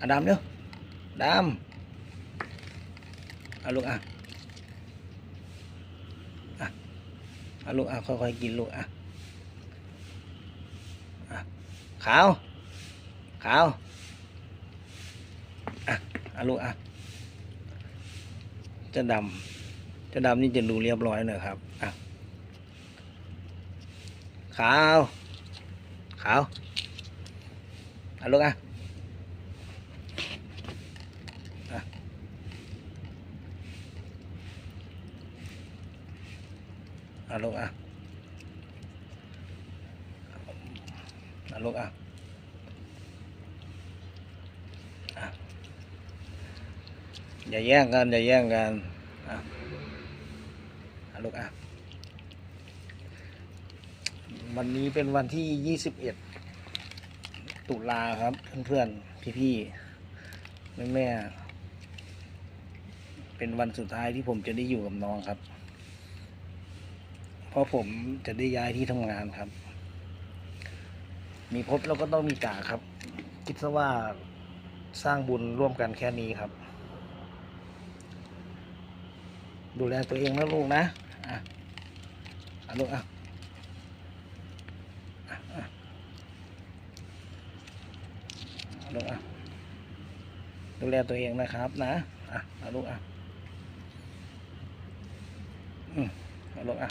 อะดำเร็วดำเอาลูกอะอะเอาลูกอะค่อยๆกินลูกอะอะขาว ขาว อะอาลูกอะ จะดำ จะดำนี่จะดูเรียบร้อยหน่อยครับ อะ ขาว ขาวอาลูกอะอะเอาลูกอะเอาลูกอะอย่าแย่งกันอย่าแย่งกันอะเอาลูกอะวันนี้เป็นวันที่ยี่สิบเอ็ดตุลาครับ เพื่อนๆ พี่ๆ แม่ๆ เป็นวันสุดท้ายที่ผมจะได้อยู่กับน้องครับ เพราะผมจะได้ย้ายที่ทำงานครับ มีพบแล้วก็ต้องมีจากครับ คิดซะว่าสร้างบุญร่วมกันแค่นี้ครับ ดูแลตัวเองนะลูกนะอะอะลูกอะลูกอะดูแลตัวเองนะครับนะอะเอาลูกอะอืมเอาลูกอะ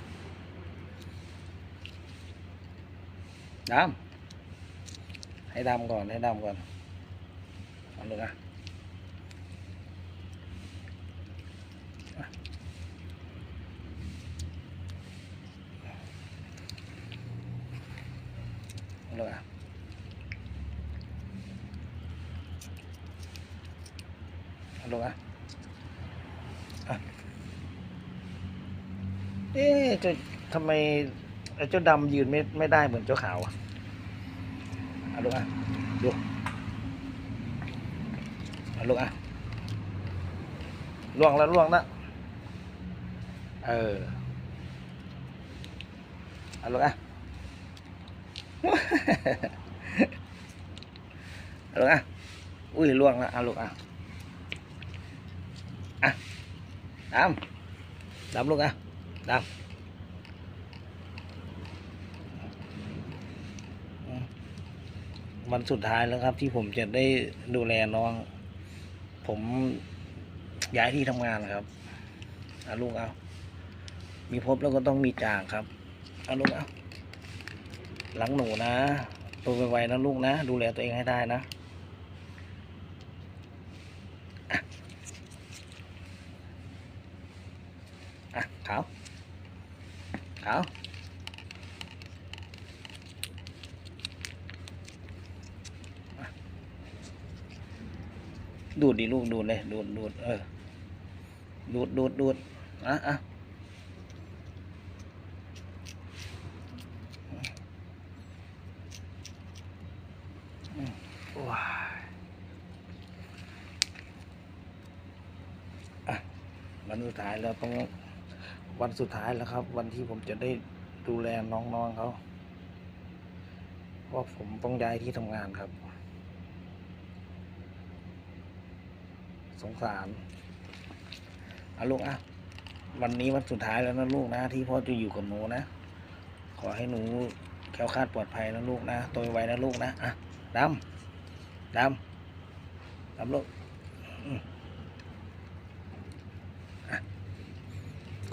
ดำให้ดำก่อนให้ดำก่อนเอาลูกอ่ะอ่ะเอาลูกอ่ะ เอาลูกอ่ะอ่ะเอ๊ะเจ้าทำไม ไอ้เจ้าดำยืนไม่ไม่ได้เหมือนเจ้าขาวอะเอาลูกอะดูเอาลูกอะล่วงแล้วล่วงแล้วเออเอาลูกอะเอาลูกอะอุ้ยล่วงแล้วเอาลูกอะดำดำลูกอะดำอืม วันสุดท้ายแล้วครับ ที่ผมจะได้ดูแลน้อง ผมย้ายที่ทำงานครับอาลูกเอา มีพบแล้วก็ต้องมีจากครับเอาลูกเอาหลังหนูนะโตไวๆนะลูกนะ ดูแลตัวเองให้ได้นะอะขาวขาว ดูดดิลูกดูดเลยดูดดูดเออดูดดูดดูดอะอะว้ายอะวันสุดท้ายแล้วต้องวันสุดท้ายแล้วครับ วันที่ผมจะได้ดูแลน้องๆเขาเพราะผมต้องย้ายที่ทำงานครับ สงสารอาลูกอะวันนี้วันสุดท้ายแล้วนะลูกนะ ที่พ่อจะอยู่กับหนูนะ ขอให้หนูแคล้วคลาดปลอดภัยนะลูกนะโตไวนะลูกนะอะดำดำดำลูก